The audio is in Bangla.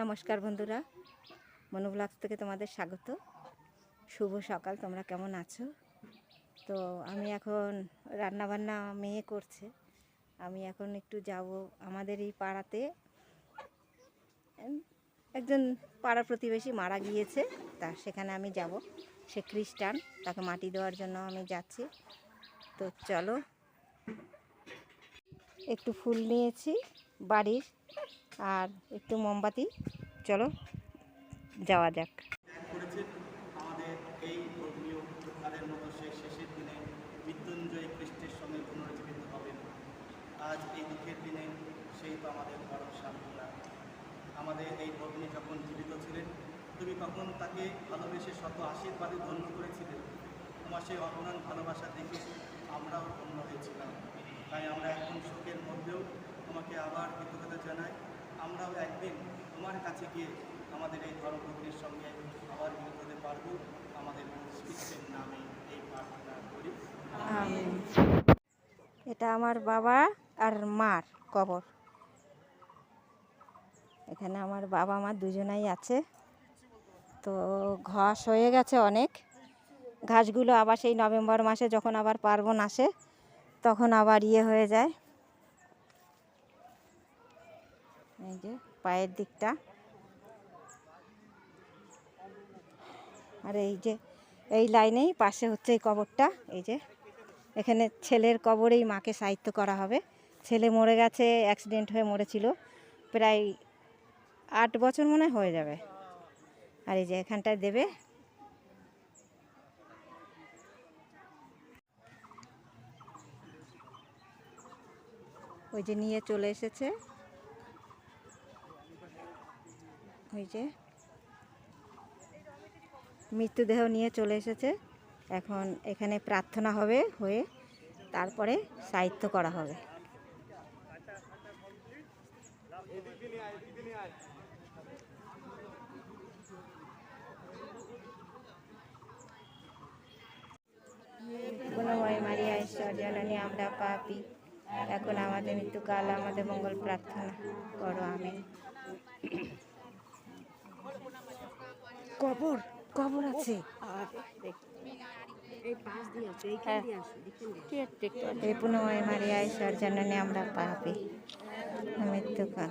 নমস্কার বন্ধুরা। মনু থেকে তোমাদের স্বাগত। শুভ সকাল, তোমরা কেমন আছো? তো আমি এখন রান্না বান্না মেয়ে করছে। আমি এখন একটু যাব আমাদের এই পাড়াতে। একজন পাড়া প্রতিবেশী মারা গিয়েছে, তা সেখানে আমি যাব। সে খ্রিস্টান, তাকে মাটি দেওয়ার জন্য আমি যাচ্ছি। তো চলো, একটু ফুল নিয়েছি, বাড়ির আর একটু মোমবাতি। চলো, যাওয়া যাক। মৃত্যুঞ্জয়ী সঙ্গে পুনরুজ্জীবিত হবেন আজ এই দুঃখের দিনে সেই তো আমাদের পরম সান্ত্বনা আমাদের এই ভগ্নী যখন জীবিত ছিলেন, তুমি তখন তাকে ভালোবেসে শত আশীর্বাদে ধন্য করেছিলে? তোমার সেই অপরাণ ভালোবাসা দেখে আমরাও ধন্য হয়েছিলাম। তাই আমরা এখন শোকের মধ্যেও তোমাকে আবার কৃতজ্ঞতা জানাই। আমরাও একদিন তোমার কাছে গিয়ে আমাদের এই ধর্মভগ্নের সঙ্গে আবার মিলিত হতে পারব। আমাদের খ্রিস্টের নামে এই প্রার্থনা করি। এটা আমার বাবা আর মার কবর। এখানে আমার বাবা, মা দুজনাই আছে। তো ঘাস হয়ে গেছে অনেক। ঘাসগুলো আবার সেই নভেম্বর মাসে যখন আবার পার্বণ আসে, তখন আবার ইয়ে হয়ে যায়। এই যে পায়ের দিকটা। আর এই যে, এই লাইনেই পাশে হচ্ছে এই কবরটা। এই যে, এখানে ছেলের কবরেই মাকে সাহিত্য করা হবে। ছেলে মরে গেছে অ্যাক্সিডেন্ট হয়ে মরেছিল। প্রায় আট বছর মনে হয় যাবে। আর এই যে এখানটায় দেবে। ওই যে নিয়ে চলে এসেছে। ওই যে মৃত্যুদেহ নিয়ে চলে এসেছে। এখন এখানে প্রার্থনা হবে হয়ে তারপরে সাহিত্য করা হবে। আমরা পাপি। এখন আমাদের মৃত্যুকাল, আমাদের মঙ্গল প্রার্থনা করো আমি কবর কবর আছে। এই পুনময় মারিয়া ঈশ্বর জননী আমরা পাপি। মৃত্যুকাল